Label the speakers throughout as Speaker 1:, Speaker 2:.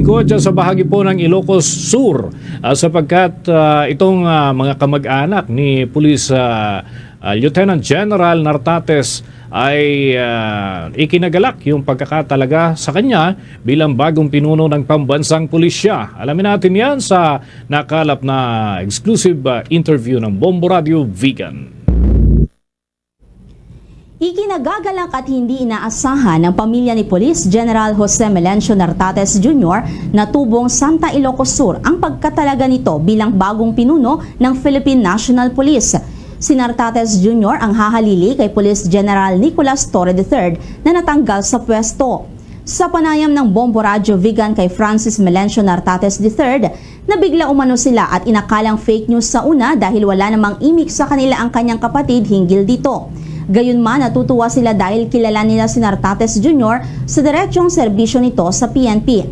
Speaker 1: Ko dyan sa bahagi po ng Ilocos Sur ah, sapagkat ah, itong ah, mga kamag-anak ni Police ah, ah, Lieutenant General Nartates ay ah, ikinagalak yung pagkakatalaga sa kanya bilang bagong pinuno ng pambansang pulisya. Alamin natin yan sa nakalap na exclusive ah, interview ng Bombo Radio Vegan.
Speaker 2: Ikinagagalak at hindi inaasahan ng pamilya ni Police General Jose Melencio Nartates Jr. na tubong Santa Ilocos Sur ang pagkatalaga nito bilang bagong pinuno ng Philippine National Police. Si Nartates Jr. ang hahalili kay Police General Nicolas Torre III na natanggal sa pwesto. Sa panayam ng Bombo Radyo Vegan kay Francis Melencio Nartates III, nabigla umano sila at inakalang fake news sa una dahil wala namang imik sa kanila ang kanyang kapatid hinggil dito. Gayunman natutuwa sila dahil kilala nila si Nartates Jr. sa diretsyong serbisyo nito sa PNP.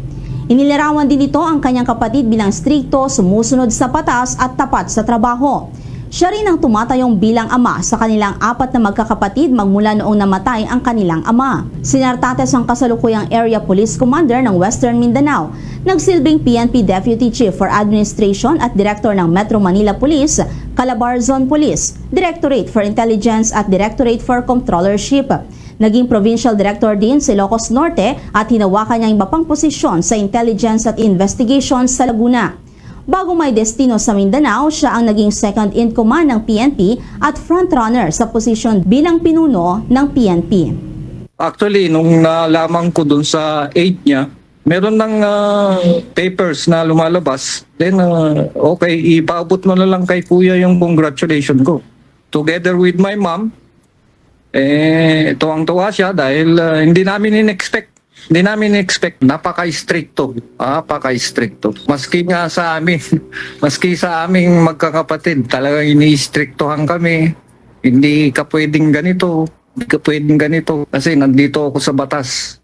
Speaker 2: Inilarawan din nito ang kanyang kapatid bilang strikto, sumusunod sa patas at tapat sa trabaho. Siya rin ang tumatayong bilang ama sa kanilang apat na magkakapatid magmula noong namatay ang kanilang ama. Si Nartates ang kasalukuyang Area Police Commander ng Western Mindanao, nagsilbing PNP Deputy Chief for Administration at Director ng Metro Manila Police, Calabar Zone Police, Directorate for Intelligence at Directorate for Controllership. Naging Provincial Director din si Ilocos Norte at hinawakan niya iba pang posisyon sa Intelligence at Investigation sa Laguna. Bago may destino sa Mindanao, siya ang naging second in command ng PNP at frontrunner sa posisyon bilang pinuno ng PNP.
Speaker 3: Actually, nung nalaman ko dun sa 8 niya, meron ng ah, papers na lumalabas. Then, ah, okay, ipaabot mo na lang kay kuya yung congratulation ko. Together with my mom, eh, tuwang-tuwa siya dahil ah, hindi namin in-expect. Hindi namin expect napaka-stricto. Napaka-stricto. Maski nga sa amin, maski sa aming magkakapatid, talagang ini-strictohan kami. Hindi ka pwedeng ganito, hindi ka pwedeng ganito. Kasi nandito ako sa batas.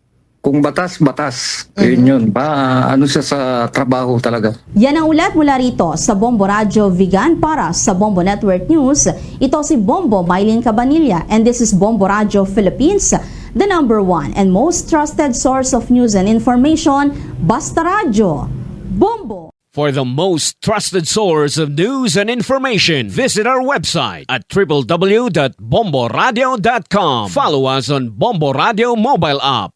Speaker 3: Kung batas, batas. Yun yun. Pa, ano siya sa trabaho talaga.
Speaker 2: Yan ang ulat mula rito sa Bombo Radyo Vegan para sa Bombo Network News. Ito si Bombo Mylene Cabanilla and this is Bombo Radyo Philippines, the number one and most trusted source of news and information, Basta Radyo. Bombo!
Speaker 4: For the most trusted source of news and information, visit our website at www.bomboradio.com. Follow us on Bombo Radio mobile app,